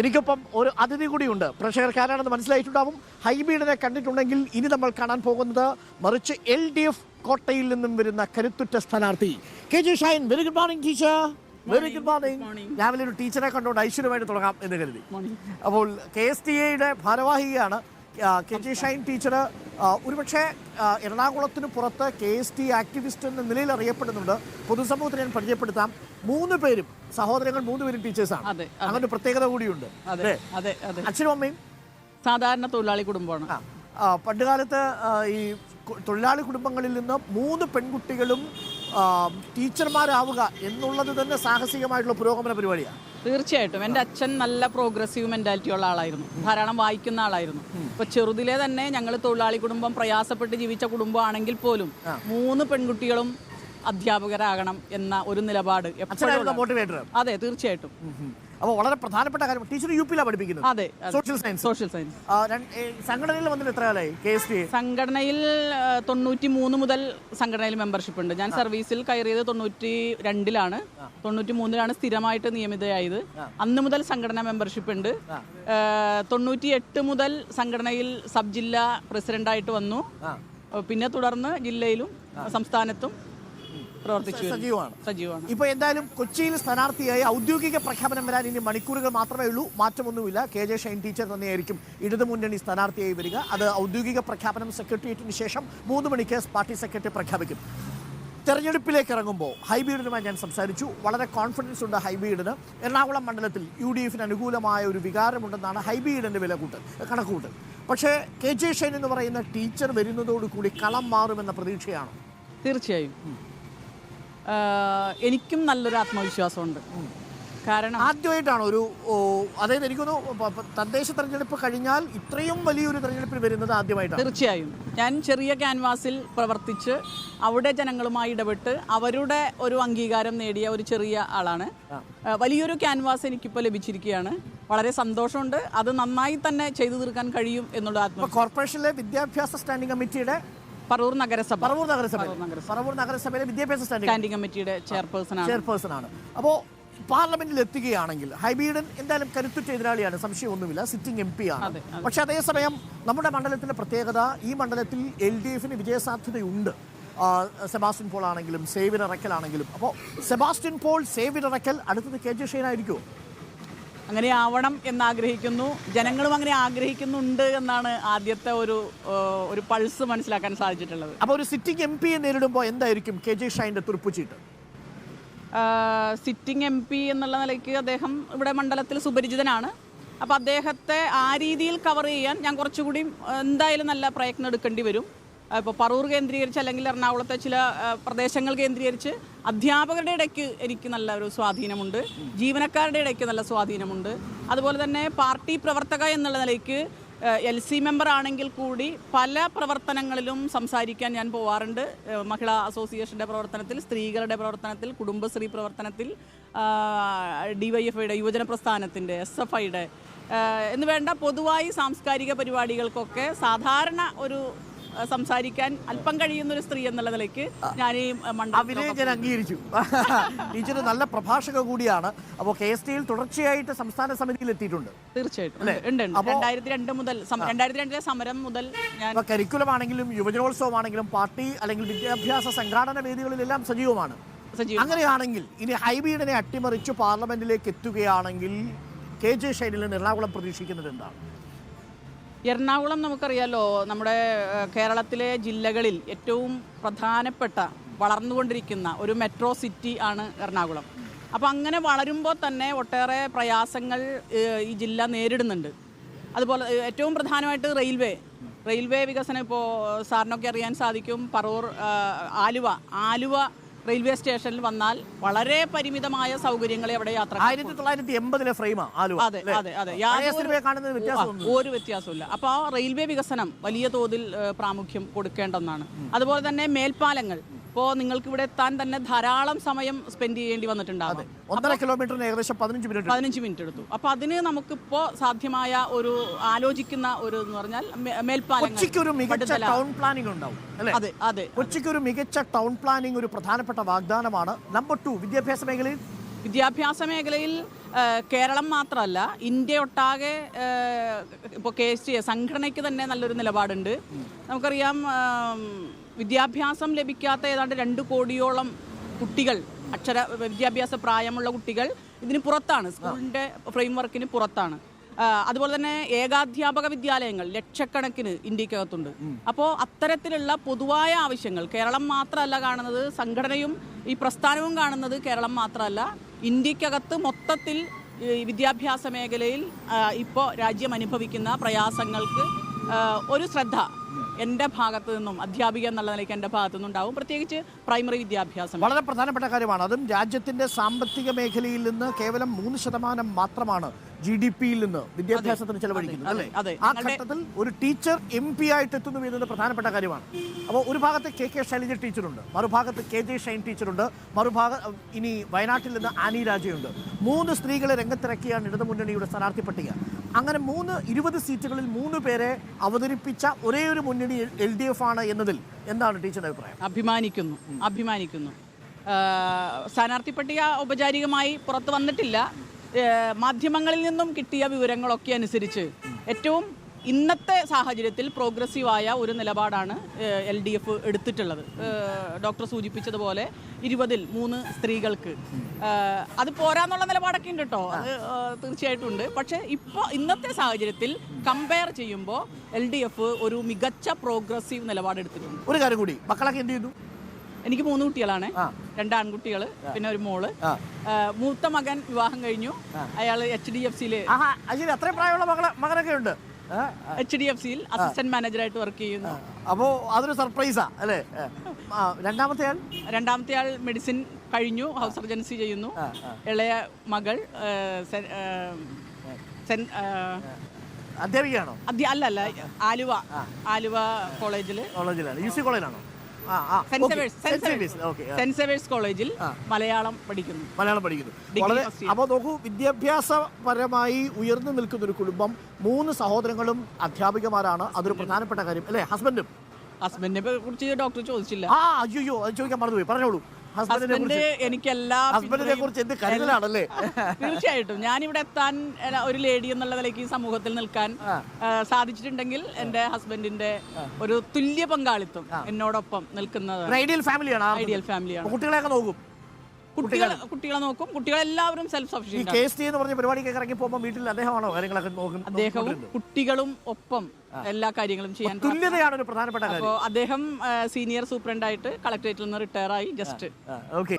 എനിക്കൊപ്പം ഒരു അതിഥി കൂടിയുണ്ട്. പ്രേക്ഷകർക്ക് ആരാണെന്ന് മനസ്സിലായിട്ടുണ്ടാവും. ഹൈബീഡിനെ കണ്ടിട്ടുണ്ടെങ്കിൽ ഇനി നമ്മൾ കാണാൻ പോകുന്നത് മറിച്ച് എൽ ഡി എഫ് കോട്ടയിൽ നിന്നും വരുന്ന കരുത്തുറ്റ സ്ഥാനാർത്ഥി. K G Shine very good morning teacher very good morning രാവിലെ ഒരു ടീച്ചറെ കണ്ടുകൊണ്ട് ഐശ്വര്യമായിട്ട് തുടങ്ങാം എന്ന് കരുതി. അപ്പോൾ കെ എസ് ടി എയുടെ ഭാരവാഹികയാണ് കെ ജി ഷൈൻ ടീച്ചർ ഒരുപക്ഷെ എറണാകുളത്തിന് പുറത്ത് കെ എസ് ടി ആക്ടിവിസ്റ്റ് എന്ന നിലയിൽ അറിയപ്പെടുന്നുണ്ട്. പൊതുസമൂഹത്തിന് ഞാൻ പരിചയപ്പെടുത്താം. മൂന്ന് പേരും സഹോദരങ്ങൾ മൂന്ന് പേരും ടീച്ചേഴ്സാണ്. അങ്ങനെ പ്രത്യേകത കൂടിയുണ്ട്. അച്ഛനും അമ്മയും? സാധാരണ തൊഴിലാളി കുടുംബമാണ്. പണ്ടുകാലത്ത് ഈ തൊഴിലാളി കുടുംബങ്ങളിൽ നിന്ന് മൂന്ന് പെൺകുട്ടികളും ടീച്ചർമാരാവുക എന്നുള്ളത് തന്നെ സാഹസികമായിട്ടുള്ള പുരോഗമന പരിപാടിയാണ്. തീർച്ചയായിട്ടും. എന്റെ അച്ഛൻ നല്ല പ്രോഗ്രസീവ് മെന്റാലിറ്റി ഉള്ള ആളായിരുന്നു. ധാരാളം വായിക്കുന്ന ആളായിരുന്നു. ഇപ്പൊ ചെറുതിലെ തന്നെ ഞങ്ങൾ തൊഴിലാളി കുടുംബം പ്രയാസപ്പെട്ട് ജീവിച്ച കുടുംബമാണെങ്കിൽ പോലും മൂന്ന് പെൺകുട്ടികളും അധ്യാപകരാകണം എന്ന ഒരു നിലപാട് അതെ തീർച്ചയായിട്ടും. അപ്പോൾ വളരെ പ്രധാനപ്പെട്ട കാര്യം ടീച്ചർ യു പിയിലാണ് പഠിപ്പിക്കുന്നത്. അതെ. സോഷ്യൽ സയൻസ് സോഷ്യൽ സയൻസ് സംഘടനയിൽ വന്നിട്ട് എത്ര കാലായി? കെ എസ് ടി സംഘടനയിൽ തൊണ്ണൂറ്റി മൂന്ന് മുതൽ സംഘടനയിൽ മെമ്പർഷിപ്പ് ഉണ്ട്. ഞാൻ സർവീസിൽ കയറിയത് തൊണ്ണൂറ്റി രണ്ടിലാണ് തൊണ്ണൂറ്റി മൂന്നിലാണ് സ്ഥിരമായിട്ട് നിയമിതയായത്. അന്ന് മുതൽ സംഘടന മെമ്പർഷിപ്പ് ഉണ്ട്. തൊണ്ണൂറ്റി എട്ട് മുതൽ സംഘടനയിൽ സബ് ജില്ലാ പ്രസിഡന്റായിട്ട് വന്നു. പിന്നെ തുടർന്ന് ജില്ലയിലും സംസ്ഥാനത്തും പ്രവർത്തിച്ചു. സജീവമാണ്. സജീവമാണ്. ഇപ്പൊ എന്തായാലും കൊച്ചിയിൽ സ്ഥാനാർത്ഥിയായി ഔദ്യോഗിക പ്രഖ്യാപനം വരാൻ ഇനി മണിക്കൂറുകൾ മാത്രമേ ഉള്ളൂ. മാറ്റമൊന്നുമില്ല. കെ ജെ ഷൈൻ ടീച്ചർ തന്നെയായിരിക്കും ഇടതുമുന്നണി സ്ഥാനാർത്ഥിയായി വരിക. അത് ഔദ്യോഗിക പ്രഖ്യാപനം സെക്രട്ടേറിയറ്റിന് ശേഷം മൂന്ന് മണിക്ക് പാർട്ടി സെക്രട്ടറി പ്രഖ്യാപിക്കും. തെരഞ്ഞെടുപ്പിലേക്ക് ഇറങ്ങുമ്പോൾ ഹൈബീഡിനുമായി ഞാൻ സംസാരിച്ചു. വളരെ കോൺഫിഡൻസ് ഉണ്ട് ഹൈബീഡിന്. എറണാകുളം മണ്ഡലത്തിൽ യു ഡി എഫിന് അനുകൂലമായ ഒരു വികാരമുണ്ടെന്നാണ് ഹൈബീഡിന്റെ വില കൂട്ടൽ കണക്കുകൂട്ടൽ. പക്ഷേ കെ ജെ ഷൈൻ എന്ന് പറയുന്ന ടീച്ചർ വരുന്നതോടുകൂടി കളം മാറുമെന്ന പ്രതീക്ഷയാണ്? തീർച്ചയായും. എനിക്കും നല്ലൊരു ആത്മവിശ്വാസമുണ്ട്. കാരണം ആദ്യമായിട്ടാണ് ഒരു അതായത് എനിക്കൊന്ന് തദ്ദേശ തെരഞ്ഞെടുപ്പ് കഴിഞ്ഞാൽ ഇത്രയും വലിയൊരു തെരഞ്ഞെടുപ്പിൽ വരുന്നത് ആദ്യമായിട്ടാണ്. തീർച്ചയായും. ഞാൻ ചെറിയ ക്യാൻവാസിൽ പ്രവർത്തിച്ച് അവിടെ ജനങ്ങളുമായി ഇടപെട്ട് അവരുടെ ഒരു അംഗീകാരം നേടിയ ഒരു ചെറിയ ആളാണ്. വലിയൊരു ക്യാൻവാസ് എനിക്കിപ്പോൾ ലഭിച്ചിരിക്കുകയാണ്. വളരെ സന്തോഷമുണ്ട്. അത് നന്നായി തന്നെ ചെയ്തു തീർക്കാൻ കഴിയും എന്നുള്ള ആത്മ കോർപ്പറേഷനിലെ വിദ്യാഭ്യാസ സ്റ്റാൻഡിംഗ് കമ്മിറ്റിയുടെ പറവൂർ നഗരസഭ. പറവൂർ നഗരസഭ. പറവൂർ നഗരസഭയിലെ വിദ്യാഭ്യാസ സ്റ്റാൻഡിംഗ് കമ്മിറ്റിയുടെ ചെയർപേഴ്സൺ ചെയർപേഴ്സൺ ആണ്. അപ്പോൾ പാർലമെന്റിൽ എത്തുകയാണെങ്കിൽ ഹൈബീഡൻ എന്തായാലും കരുത്തുറ്റ എതിരാളിയാണ് സംശയമൊന്നുമില്ല. സിറ്റിംഗ് എം പി ആണ്. പക്ഷെ അതേസമയം നമ്മുടെ മണ്ഡലത്തിന്റെ പ്രത്യേകത ഈ മണ്ഡലത്തിൽ എൽ ഡി എഫിന് വിജയസാധ്യതയുണ്ട്. സെബാസ്റ്റിൻ സെബാസ്റ്റ്യൻ പോൾ ആണെങ്കിലും സേവിൻ ഇറക്കൽ ആണെങ്കിലും അപ്പോൾ സെബാസ്റ്റ്യൻ പോൾ സേവിൻ ഇറക്കൽ അടുത്തത് കെ ജെ ഷെയ്ൻ ആയിരിക്കുമോ അങ്ങനെ ആവണം എന്നാഗ്രഹിക്കുന്നു. ജനങ്ങളും അങ്ങനെ ആഗ്രഹിക്കുന്നുണ്ട് എന്നാണ് ആദ്യത്തെ ഒരു ഒരു പൾസ് മനസ്സിലാക്കാൻ സാധിച്ചിട്ടുള്ളത്. അപ്പോൾ ഒരു സിറ്റിംഗ് എം പിയെ നേരിടുമ്പോൾ എന്തായിരിക്കും കെ ജെ ഷൈന്റെ തുറപ്പുചീട്ട്? സിറ്റിംഗ് എം പി എന്നുള്ള നിലയ്ക്ക് അദ്ദേഹം ഇവിടെ മണ്ഡലത്തിൽ സുപരിചിതനാണ്. അപ്പോൾ അദ്ദേഹത്തെ ആ രീതിയിൽ കവർ ചെയ്യാൻ ഞാൻ കുറച്ചുകൂടി എന്തായാലും നല്ല പ്രയത്നം എടുക്കേണ്ടി വരും. ഇപ്പോൾ പറൂർ കേന്ദ്രീകരിച്ച് അല്ലെങ്കിൽ എറണാകുളത്തെ ചില പ്രദേശങ്ങൾ കേന്ദ്രീകരിച്ച് അധ്യാപകരുടെ ഇടയ്ക്ക് എനിക്ക് നല്ല ഒരു സ്വാധീനമുണ്ട്. ജീവനക്കാരുടെ ഇടയ്ക്ക് നല്ല സ്വാധീനമുണ്ട്. അതുപോലെ തന്നെ പാർട്ടി പ്രവർത്തക എന്നുള്ള നിലയ്ക്ക് എൽ സി മെമ്പർ ആണെങ്കിൽ കൂടി പല പ്രവർത്തനങ്ങളിലും സംസാരിക്കാൻ ഞാൻ പോവാറുണ്ട്. മഹിളാ അസോസിയേഷന്റെ പ്രവർത്തനത്തിൽ സ്ത്രീകളുടെ പ്രവർത്തനത്തിൽ കുടുംബശ്രീ പ്രവർത്തനത്തിൽ ഡി വൈ എഫ് ഐയുടെ യുവജന പ്രസ്ഥാനത്തിന്റെ എസ് എഫ് ഐയുടെ എന്ന് വേണ്ട പൊതുവായി സാംസ്കാരിക പരിപാടികൾക്കൊക്കെ സാധാരണ ഒരു സംസാരിക്കാൻ അല്പം കഴിയുന്ന ഒരു സ്ത്രീ എന്നുള്ള നിലയ്ക്ക് ഞാൻ ഈ വിനയം ഞാൻ അംഗീകരിച്ചു. ടീച്ചർ നല്ല പ്രഭാഷക കൂടിയാണ്. അപ്പോൾ കെ എസ് ടിയിൽ തുടർച്ചയായിട്ട് സംസ്ഥാന സമിതിയിൽ എത്തിയിട്ടുണ്ട്. തീർച്ചയായിട്ടും. രണ്ടായിരത്തി രണ്ട് മുതൽ രണ്ടായിരത്തി രണ്ടിലെ സമരം മുതൽ ഞാൻ കരിക്കുലം ആണെങ്കിലും യുവജനോത്സവം ആണെങ്കിലും പാർട്ടി അല്ലെങ്കിൽ വിദ്യാഭ്യാസ സംഘാടന വേദികളിലെല്ലാം സജീവമാണ്. അങ്ങനെയാണെങ്കിൽ ഇനി ഹൈബീഡിനെ അട്ടിമറിച്ച് പാർലമെന്റിലേക്ക് എത്തുകയാണെങ്കിൽ കെ ജെ ശൈലിന് എറണാകുളം പ്രതീക്ഷിക്കുന്നത് എന്താണ്? എറണാകുളം നമുക്കറിയാലോ നമ്മുടെ കേരളത്തിലെ ജില്ലകളിൽ ഏറ്റവും പ്രധാനപ്പെട്ട വളർന്നുകൊണ്ടിരിക്കുന്ന ഒരു മെട്രോ സിറ്റി ആണ് എറണാകുളം. അപ്പോൾ അങ്ങനെ വളരുമ്പോൾ തന്നെ ഒട്ടേറെ പ്രയാസങ്ങൾ ഈ ജില്ല നേരിടുന്നുണ്ട്. അതുപോലെ ഏറ്റവും പ്രധാനമായിട്ട് റെയിൽവേ. റെയിൽവേ വികസനം ഇപ്പോൾ സാറിനൊക്കെ അറിയാൻ സാധിക്കും. പറവൂർ ആലുവ. ആലുവ റെയിൽവേ സ്റ്റേഷനിൽ വന്നാൽ വളരെ പരിമിതമായ സൗകര്യങ്ങളെ അവിടെ യാത്ര ആയിരത്തി തൊള്ളായിരത്തി എൺപതിലെ ഫ്രെയിമാ അതെ അതെ ഒരു വ്യത്യാസമില്ല അപ്പൊ റെയിൽവേ വികസനം വലിയ തോതിൽ പ്രാമുഖ്യം കൊടുക്കേണ്ട ഒന്നാണ്. അതുപോലെ തന്നെ മേൽപ്പാലങ്ങൾ. ഇപ്പോൾ നിങ്ങൾക്ക് ഇവിടെ എത്താൻ തന്നെ ധാരാളം സമയം സ്പെൻഡ് ചെയ്യേണ്ടി വന്നിട്ടുണ്ടാകും. ഒന്നര കിലോമീറ്ററിന് ഏകദേശം പതിനഞ്ച് മിനിറ്റ് പതിനഞ്ച് മിനിറ്റ് എടുത്തു. അപ്പോൾ അതിന് നമുക്കിപ്പോൾ സാധ്യമായ ഒരു ആലോചിക്കുന്ന ഒരു എന്ന് പറഞ്ഞാൽ മേൽപ്പാലിംഗ് ഒരു മികച്ച ടൗൺ പ്ലാനിംഗ് ഉണ്ടാവും അതെ അതെ കൊച്ചിക്ക് ഒരു മികച്ച ടൗൺ പ്ലാനിംഗ് ഒരു പ്രധാനപ്പെട്ട വാഗ്ദാനമാണ് നമ്പർ ടു വിദ്യാഭ്യാസ മേഖലയിൽ. വിദ്യാഭ്യാസ മേഖലയിൽ കേരളം മാത്രമല്ല ഇന്ത്യ ഒട്ടാകെ ഇപ്പോൾ കെ എസ് ടി സംഘടനയ്ക്ക് തന്നെ നല്ലൊരു നിലപാടുണ്ട്. നമുക്കറിയാം വിദ്യാഭ്യാസം ലഭിക്കാത്ത ഏതാണ്ട് രണ്ട് കോടിയോളം കുട്ടികൾ അക്ഷര വിദ്യാഭ്യാസ പ്രായമുള്ള കുട്ടികൾ ഇതിന് പുറത്താണ് സ്കൂളിന്റെ ഫ്രെയിംവർക്കിന് പുറത്താണ്. അതുപോലെ തന്നെ ഏകാധ്യാപക വിദ്യാലയങ്ങൾ ലക്ഷക്കണക്കിന് ഇന്ത്യക്കകത്തുണ്ട്. അപ്പോൾ അത്തരത്തിലുള്ള പൊതുവായ ആവശ്യങ്ങൾ കേരളം മാത്രമല്ല കാണുന്നത് സംഘടനയും ഈ പ്രസ്ഥാനവും കാണുന്നത് കേരളം മാത്രമല്ല ഇന്ത്യക്കകത്ത് മൊത്തത്തിൽ വിദ്യാഭ്യാസ മേഖലയിൽ ഇപ്പോൾ രാജ്യം അനുഭവിക്കുന്ന പ്രയാസങ്ങൾക്ക് ഒരു ശ്രദ്ധ എന്റെ ഭാഗത്തു നിന്നും അധ്യാപിക എന്നുള്ള നിലയ്ക്ക് എന്റെ ഭാഗത്തു നിന്നുണ്ടാവും പ്രത്യേകിച്ച് പ്രൈമറി വിദ്യാഭ്യാസം. വളരെ പ്രധാനപ്പെട്ട കാര്യമാണ്. അതും രാജ്യത്തിന്റെ സാമ്പത്തിക മേഖലയിൽ നിന്ന് കേവലം മൂന്ന് ശതമാനം മാത്രമാണ് ജി ഡി പിയിൽ നിന്ന് വിദ്യാഭ്യാസത്തിന് ചെലവഴിക്കുന്നത് അല്ലേ? അതെ. ആ ഘട്ടത്തിൽ ഒരു ടീച്ചർ എം പി ആയിട്ട് എത്തുന്നു എന്നത് പ്രധാനപ്പെട്ട കാര്യമാണ്. അപ്പോൾ ഒരു ഭാഗത്ത് കെ കെ ശൈലജ ടീച്ചറുണ്ട് മറുഭാഗത്ത് കെ ജെ ഷൈൻ ടീച്ചറുണ്ട് മറുഭാഗം ഇനി വയനാട്ടിൽ നിന്ന് ആനി രാജയുണ്ട്. മൂന്ന് സ്ത്രീകളെ രംഗത്തിറക്കിയാണ് ഇടതുമുന്നണിയുടെ സ്ഥാനാർത്ഥി പട്ടിക. അങ്ങനെ മൂന്ന് ഇരുപത് സീറ്റുകളിൽ മൂന്ന് പേരെ അവതരിപ്പിച്ച ഒരേ ഒരു മുന്നണി എൽ ഡി എഫ് ആണ് എന്നതിൽ എന്താണ് ടീച്ചറുടെ അഭിപ്രായം? അഭിമാനിക്കുന്നു അഭിമാനിക്കുന്നു. സ്ഥാനാർത്ഥി പട്ടിക ഔപചാരികമായി പുറത്തു വന്നിട്ടില്ല. മാധ്യമങ്ങളിൽ നിന്നും കിട്ടിയ വിവരങ്ങളൊക്കെ അനുസരിച്ച് ഏറ്റവും ഇന്നത്തെ സാഹചര്യത്തിൽ പ്രോഗ്രസീവായ ഒരു നിലപാടാണ് എൽ ഡി എഫ് എടുത്തിട്ടുള്ളത്. ഡോക്ടർ സൂചിപ്പിച്ചതുപോലെ ഇരുപതിൽ മൂന്ന് സ്ത്രീകൾക്ക്. അത് പോരാന്നുള്ള നിലപാടൊക്കെ ഉണ്ട് കേട്ടോ അത് തീർച്ചയായിട്ടും ഉണ്ട്. പക്ഷേ ഇപ്പോൾ ഇന്നത്തെ സാഹചര്യത്തിൽ കമ്പയർ ചെയ്യുമ്പോൾ എൽ ഡി എഫ് ഒരു മികച്ച പ്രോഗ്രസീവ് നിലപാട് എടുത്തിട്ടുണ്ട് ഒരു കാര്യം കൂടി മക്കളൊക്കെ എന്ത് ചെയ്തു എനിക്ക് മൂന്ന് കുട്ടികളാണ്. രണ്ട് ആൺകുട്ടികൾ പിന്നെ ഒരു മോൾ. മൂത്ത മകൻ വിവാഹം കഴിഞ്ഞു. അയാൾ എച്ച് ഡി എഫ് സിയിൽ അത്രയും പ്രായമുള്ള മകളെ മകനൊക്കെ ഉണ്ട്? എച്ച് ഡി എഫ് സിയിൽ അസിസ്റ്റന്റ് മാനേജറായിട്ട് വർക്ക് ചെയ്യുന്നു. അപ്പോ അതൊരു സർപ്രൈസാ അല്ലേ? രണ്ടാമത്തെ ആൾ? രണ്ടാമത്തെ ആൾ മെഡിസിൻ കഴിഞ്ഞു ഹൗസ് സർജൻസി ചെയ്യുന്നു. ഇളയ മകൾ അധ്യാപികയാണോ? അല്ല അല്ല ആലുവ ആലുവ കോളേജിൽ കോളേജിലാണ്. യു സി കോളേജിലാണോ? സെന്റ്. സേവേഴ്സ് കോളേജിൽ മലയാളം പഠിക്കുന്നു. മലയാളം പഠിക്കുന്നു. വളരെ. അപ്പോൾ നോക്കൂ വിദ്യാഭ്യാസപരമായി ഉയർന്നു നിൽക്കുന്ന ഒരു കുടുംബം മൂന്ന് സഹോദരങ്ങളും അധ്യാപികമാരാണ്. അതൊരു പ്രധാനപ്പെട്ട കാര്യം. അല്ലേ? ഹസ്ബൻഡും ഹസ്ബൻഡിനെ കുറിച്ച് ഡോക്ടർ ചോദിച്ചില്ല. ആ അയ്യോ അത് ചോദിക്കാൻ മറന്നുപോയി. പറഞ്ഞോളൂ. ഹസ്ബൻഡിനെ ഹസ്ബൻഡ് എനിക്ക് എല്ലാ ഹസ്ബൻഡിനെ കുറിച്ച് എന്ത് കരുതലാണല്ലേ? തീർച്ചയായിട്ടും. ഞാനിവിടെ എത്താൻ എ, ഒരു ലേഡി എന്നുള്ള നിലയ്ക്ക് ഈ സമൂഹത്തിൽ നിൽക്കാൻ ആ, സാധിച്ചിട്ടുണ്ടെങ്കിൽ എന്റെ ഹസ്ബൻഡിന്റെ ഒരു തുല്യ പങ്കാളിത്തം എന്നോടൊപ്പം നിൽക്കുന്നത് ഐഡിയൽ ഫാമിലിയാണ് ഐഡിയൽ ഫാമിലിയാണ് കുട്ടികളെയൊക്കെ നോക്കും. കുട്ടികൾ കുട്ടികളെ നോക്കും. കുട്ടികളെല്ലാവരും സെൽഫ് കെ എസ് ടി എന്ന് പറഞ്ഞ പരിപാടിക്ക് ഇറങ്ങി പോകുമ്പോൾ വീട്ടിൽ അദ്ദേഹമാണോ കാര്യങ്ങളൊക്കെ നോക്കുന്നത് അദ്ദേഹവും കുട്ടികളും ഒപ്പം എല്ലാ കാര്യങ്ങളും ചെയ്യാൻ തുല്യതയാണ് ഒരു പ്രധാനപ്പെട്ട അപ്പോൾ അദ്ദേഹം സീനിയർ സൂപ്രണ്ടായിട്ട് കളക്ടറേറ്റിൽ നിന്ന് റിട്ടയർ ആയി ജസ്റ്റ് ഓക്കെ.